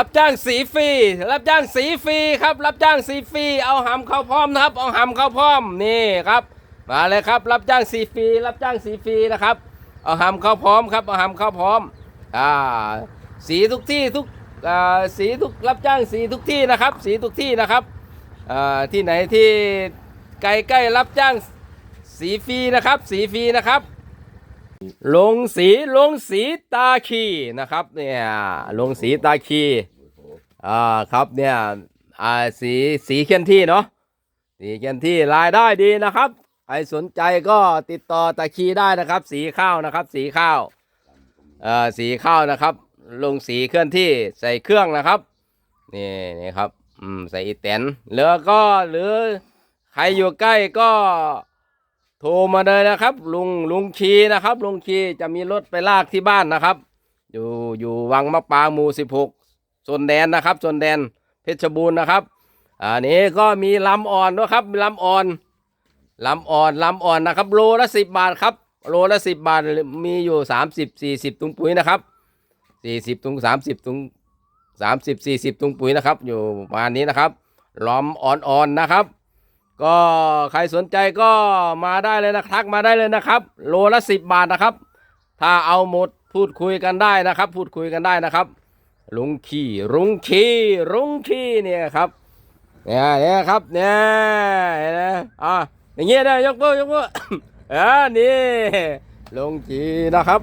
รับจ้างสีฟรี รับจ้างสีฟรีครับ รับจ้างสีฟรี เอาหำเข้าพร้อมนะครับ เอาหำเข้าพร้อม นี่ครับ มาเลยครับ รับจ้างสีฟรี รับจ้างสีฟรีนะครับ เอาหำเข้าพร้อมครับ เอาหำเข้าพร้อม อ่า สีทุกที่ทุก อ่า สีทุก รับจ้างสีทุกที่นะครับ สีทุกที่นะครับ อ่า ที่ไหนที่ใกล้ๆรับจ้างสีฟรีนะครับ สีฟรีนะครับ ลงสีลงสีตาคีนะครับเนี่ยลงสีตาคีอ่าครับเนี่ยอ่าสีสีเขียนที่เนาะสีเขียนที่รายได้ดีนะครับใครสนใจก็ติดต่อตาคีได้นะครับ สีข้าวนะครับ สีข้าวเอ่อสีข้าวนะครับ ลงสีเคลื่อนที่ใส่เครื่องนะครับนี่นี่ครับอืมใส่อีแตนแล้วก็หรือใครอยู่ใกล้ก็ ทรมาเลยนะครับ ลุงลุงชีนะครับ ลุงชีจะมีรถไปลากที่บ้านนะครับ อยู่อยู่วังมะปรางหมู่สิบหกชนแดนนะครับชนแดนเพชรบูรณ์นะครับอันนี้ก็มีลำอ่อนด้วยครับลำอ่อนลำอ่อนลำอ่อนนะครับ โลละสิบบาทครับ โลละสิบบาทมีอยู่สามสิบสี่สิบตุงปุ๋ยนะครับสี่สิบตุงสามสิบตุงสามสิบสี่สิบตุงปุ๋ยนะครับ อยู่ประมาณนี้นะครับล้อมอ่อนๆนะครับ ก็ใครสนใจก็มาได้เลยนะทักมาได้เลยนะครับ โลละสิบบาทนะครับ ถ้าเอาหมดพูดคุยกันได้นะครับ พูดคุยกันได้นะครับลุงขี่ลุงขี่ลุงขี่เนี่ยครับเนี่ยเนี่ยครับเนี่ยเนไหมอ่าอย่างเงี้ยได้ยกมือยกมืออ่านี่ลุงขี่นะครับ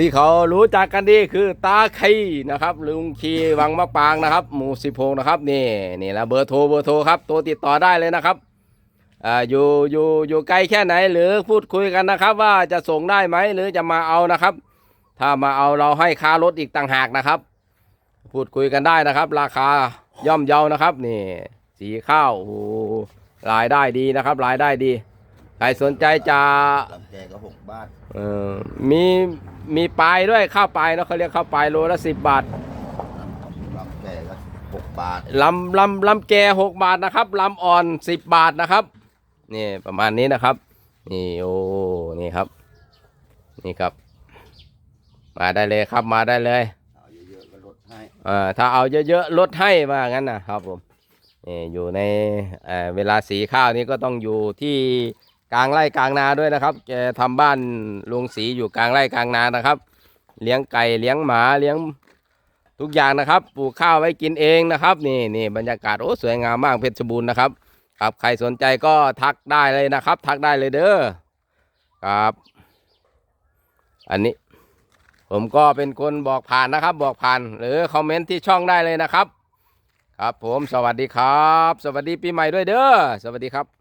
ที่เขารู้จักกันดีคือตาคีนะครับลุงคีวังมะปางนะครับ หมู่สิบหกนะครับนี่นี่แล้วเบอร์โทรเบอร์โทรครับโทรติดต่อได้เลยนะครับอ่าอยู่อยู่อยู่ไกลแค่ไหนหรือพูดคุยกันนะครับ ว่าจะส่งได้ไหมหรือจะมาเอานะครับ ถ้ามาเอาเราให้ค่ารถอีกต่างหากนะครับ พูดคุยกันได้นะครับ ราคาย่อมเยานะครับนี่สีข้าวโอ้รายได้ดีนะครับ รายได้ดี ใครสนใจจะลำแกก็หกบาทเออมีมีปลายด้วยข้าวปลายเนาะเขาเรียกข้าวปลายโลละสิบบาทลำแกก็หกบาทลำลำลำแกหกบาทนะครับลำอ่อนสิบบาทนะครับนี่ประมาณนี้นะครับนี่โอ้นี่ครับ นี่ครับ มาได้เลยครับมาได้เลยเอาเยอะๆก็ลดให้อ่าถ้าเอาเยอะๆลดให้ว่างั้นนะครับผมนี่อยู่ในเอ่อเวลาสีข้าวนี้ก็ต้องอยู่ที่ กลางไร่กลางนาด้วยนะครับ แกทำบ้านลุงสีอยู่กลางไร่กลางนานะครับ เลี้ยงไก่เลี้ยงหมาเลี้ยงทุกอย่างนะครับ ปลูกข้าวไว้กินเองนะครับ นี่นี่บรรยากาศโอ้สวยงามมากเพชรบูรณ์นะครับครับใครสนใจก็ทักได้เลยนะครับ ทักได้เลยเด้อครับ อันนี้ ผมก็เป็นคนบอกผ่านนะครับ บอกผ่าน หรือคอมเมนต์ที่ช่องได้เลยนะครับ ครับผมสวัสดีครับ สวัสดีปีใหม่ด้วยเด้อสวัสดีครับ